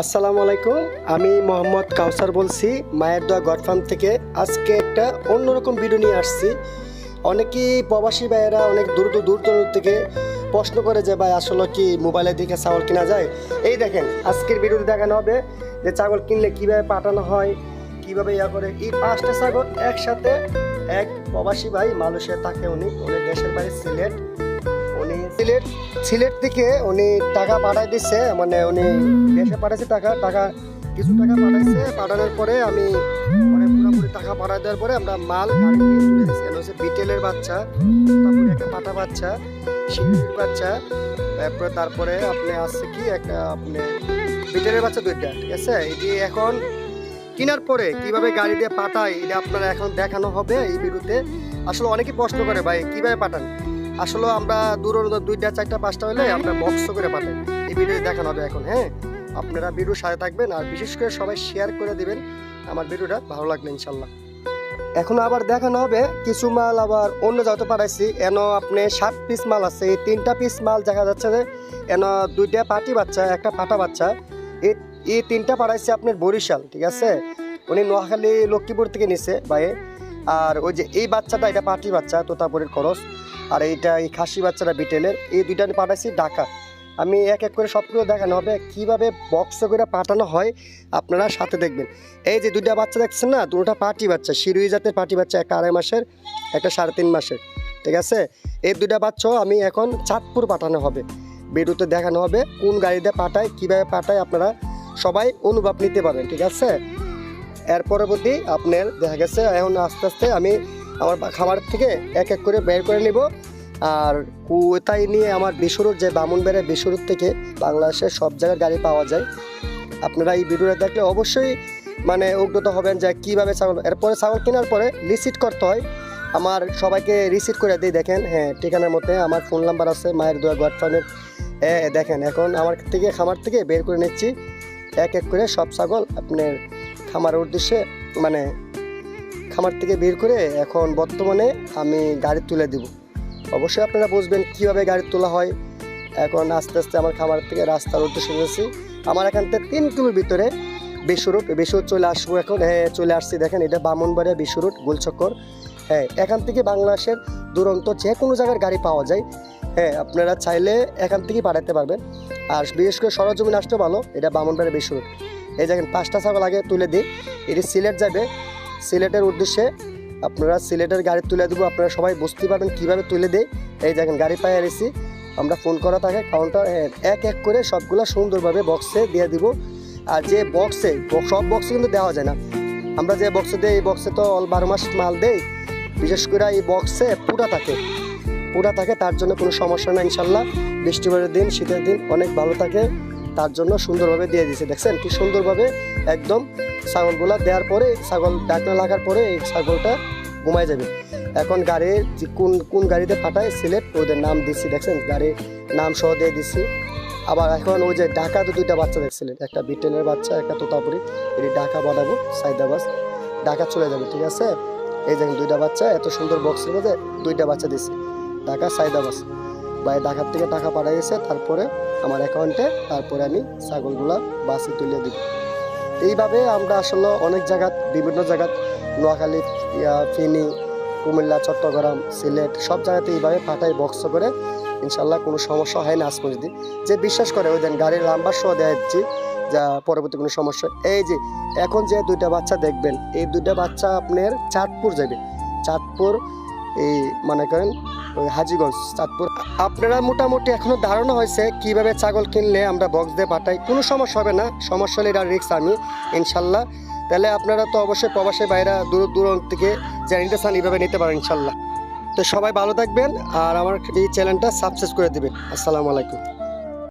আসসালামু আলাইকুম, আমি মোহাম্মদ কাউসার বলছি, মায়ের দোয়া গড ফার্ম থেকে। আজকে একটা অন্যরকম ভিডিও নিয়ে আসছি। অনেকেই প্রবাসী ভাইয়েরা অনেক দূর দূর দূর থেকে প্রশ্ন করে যে, ভাই, আসলে কি মোবাইলে দেখে ছাগল কেনা যায়? এই দেখেন, আজকের ভিডিওতে দেখানো হবে যে, ছাগল কিনলে কীভাবে পাঠানো হয়, কীভাবে ইয়া করে। এই পাঁচটা ছাগল একসাথে এক প্রবাসী ভাই মালয়েশিয়া থাকে উনি। উনি দেশের বাড়ি সিলেট সিলেট সিলেট থেকে উনি টাকা পাঠাই দিচ্ছে মানে উনি দেশে পাঠাইছে টাকা টাকা, কিছু টাকা পাঠাইছে। পাঠানোর পরে আমি মানে পুরোপুরি টাকা পাঠাই দেওয়ার পরে আমরা মাল গাড়ি নিয়ে হচ্ছে বিটেলের বাচ্চা, তারপরে একটা পাটা বাচ্চা শিলির বাচ্চা। তারপরে তারপরে আপনি আসছে কি একটা আপনি বিটেলের বাচ্চা দুইটা, ঠিক আছে? এটি এখন কেনার পরে কীভাবে গাড়ি দিয়ে পাঠায়, এটা আপনারা এখন দেখানো হবে এই ভিডিওতে। আসলে অনেকে প্রশ্ন করে, ভাই, কীভাবে পাঠান? আসলে আমরা দূর দুইটা, চারটা, পাঁচটা হলে আমরা বক্স করে পাঠাই। এই ভিডিও দেখানো হবে এখন হ্যাঁ? আপনারা ভিডিও সাথে থাকবেন আর বিশেষ করে সবাই শেয়ার করে দিবেন। আমার ভিডিওটা ভালো লাগবে ইনশাল্লাহ। এখন আবার দেখানো হবে কিছু মাল আবার অন্য জায়গাতে পাঠাইছি। এন আপনি সাত পিস মাল আছে, এই তিনটা পিস মাল দেখা যাচ্ছে যে এন দুইটা পাটি বাচ্চা, একটা পাটা বাচ্চা। এই এই তিনটা পাঠাইছি আপনার বরিশাল, ঠিক আছে? উনি নোয়াখালী, লক্ষ্মীপুর থেকে নিছে ভাইয়ে আর ওই যে এই বাচ্চাটা, এটা পাটি বাচ্চা, তোতাপুরের খরচ। আর এইটা এই খাসি বাচ্চারা বিটেলের। এই দুইটা আমি পাঠাইছি ঢাকা। আমি এক এক করে সবগুলো দেখানো হবে, কীভাবে বক্স করে পাঠানো হয় আপনারা সাথে দেখবেন। এই যে দুইটা বাচ্চা দেখছেন না দুটোটা পাটি বাচ্চা শিরুই জাতের পাটি বাচ্চা, একটা আড়াই মাসের, একটা সাড়ে তিন মাসের। ঠিক আছে? এই দুইটা বাচ্চাও আমি এখন চাঁদপুর পাঠানো হবে। বেরুতে দেখানো হবে কোন গাড়িতে পাঠায়, কীভাবে পাঠায় আপনারা সবাই অনুভব নিতে পারেন ঠিক আছে? এর পরবর্তী আপনার দেখা গেছে, এখন আস্তে আস্তে আমি আমার খাবার থেকে এক এক করে বের করে নিব। আর কোথায় নিয়ে আমার বিশুরুর যে বামুনবেড়া বিশুরুর থেকে বাংলাদেশের সব জায়গায় গাড়ি পাওয়া যায়। আপনারা এই ভিডিওটা দেখলে অবশ্যই মানে অভিজ্ঞতা হবেন যে কীভাবে ছাগল, এরপরে ছাগল কেনার পরে রিসিট করতে হয়। আমার সবাইকে রিসিট করে দিই, দেখেন হ্যাঁ ঠিকানার মধ্যে আমার ফোন নাম্বার আছে, মায়ের দোয়া গড ফার্মের দেখেন, এখন আমার থেকে, খামার থেকে বের করে নিচ্ছি। এক এক করে সব ছাগল আপনার খামারের উদ্দেশ্যে মানে খামার থেকে বের করে এখন বর্তমানে আমি গাড়ি তুলে দিব। অবশ্যই আপনারা বুঝবেন কীভাবে গাড়ি তোলা হয়। এখন আস্তে আস্তে আমার খামার থেকে রাস্তার উদ্দেশ্যে গেছি আমার এখান থেকে তিন কিলোর ভিতরে বেসুরুট বেসুর চলে আসব এখন। হ্যাঁ চলে আসছি দেখেন, এটা বামনবাড়িয়া বেসুরুট গোলচক্কর। হ্যাঁ এখান থেকে বাংলাদেশের দুরন্ত যে কোনো জায়গার গাড়ি পাওয়া যায়। হ্যাঁ আপনারা চাইলে এখান থেকেই পাঠাতে পারবেন। আর বিশেষ করে সরজমিন আসতে ভালো, এটা বামনবাড়িয়া বেসুরুট এই দেখেন, পাঁচটা ছাগল আগে তুলে দিই। এটি সিলেট যাবে। সিলেটের উদ্দেশ্যে আপনারা সিলেটের গাড়ি তুলে দেবো। আপনারা সবাই বুঝতে পারবেন কীভাবে তুলে দেয় এই দেখেন, গাড়ি পায়ে এসেছি। আমরা ফোন করা থাকে কাউন্টার এক এক করে সবগুলো সুন্দরভাবে বক্সে দিয়ে দিব। আর যে বক্সে সব বক্সে কিন্তু দেওয়া যায় না। আমরা যে বক্সে দিই, এই বক্সে তো অল বারো মাস মাল দেই। বিশেষ করে এই বক্সে পুরা থাকে। পুরা থাকে, তার জন্য কোনো সমস্যা না ইনশাল্লাহ। বৃষ্টিবারের দিন, শীতের দিন অনেক ভালো থাকে। তার জন্য সুন্দরভাবে দিয়ে দিয়েছে। দেখছেন কি সুন্দরভাবে একদম ছাগলগুলা দেওয়ার পরে ছাগল ডাকনা লাগার পরে এই ছাগলটা ঘুমায় যাবে। এখন গাড়ির যে কোন কোন গাড়িতে পাঠায় সিলেট ওদের নাম দিচ্ছি, দেখছেন? গাড়ির নাম সহ দিয়ে দিচ্ছি। আবার এখন ওই যে ঢাকাতে দুইটা বাচ্চা দেখছিলেন, একটা ব্রিটেনের বাচ্চা, একটা তোতাপুরি। এটি ঢাকা বানাবো সাইদাবাস, ঢাকা চলে যাবে, ঠিক আছে? এই দেখেন দুইটা বাচ্চা, এত সুন্দর বক্সের মধ্যে দুইটা বাচ্চা দিচ্ছি ঢাকা, সাইদাবাস। ভাই ঢাকার থেকে টাকা পাঠাইছে, তারপরে আমার অ্যাকাউন্টে তারপরে আমি ছাগলগুলা বাসে তুলে দিব। এইভাবে আমরা আসলে অনেক জায়গা বিভিন্ন জায়গা নোয়াখালী ফেনী, কুমিল্লা, চট্টগ্রাম, সিলেট, সব জায়গাতে এইভাবে পাঠাই বক্স করে, ইনশাল্লাহ কোনো সমস্যা হয় না আজ পর্যন্ত। যে বিশ্বাস করে, ওই দিন গাড়ির নাম্বার সহ দেওয়া দিচ্ছি, যা পরবর্তী কোনো সমস্যা, এই যে এখন যে দুইটা বাচ্চা দেখবেন, এই দুইটা বাচ্চা আপনার চাঁদপুর যাবে। চাঁদপুর এই, মনে করেন হাজিগঞ্জ, চাঁদপুর। আপনারা মোটামুটি এখনও ধারণা হয়েছে কীভাবে ছাগল কিনলে আমরা বক্স দিয়ে পাঠাই। কোনো সমস্যা হবে না, সমস্যা হলে এটা রিক্স আমি, ইনশাল্লাহ। তাহলে আপনারা তো অবশ্যই প্রবাসী বাইরা দূর দূরান্ত থেকে চ্যানেলটা চান এইভাবে নিতে পারেন, ইনশাল্লাহ। তো সবাই ভালো থাকবেন, আর আমার এই চ্যানেলটা সাবস্ক্রাইব করে দেবেন। আসসালামু আলাইকুম।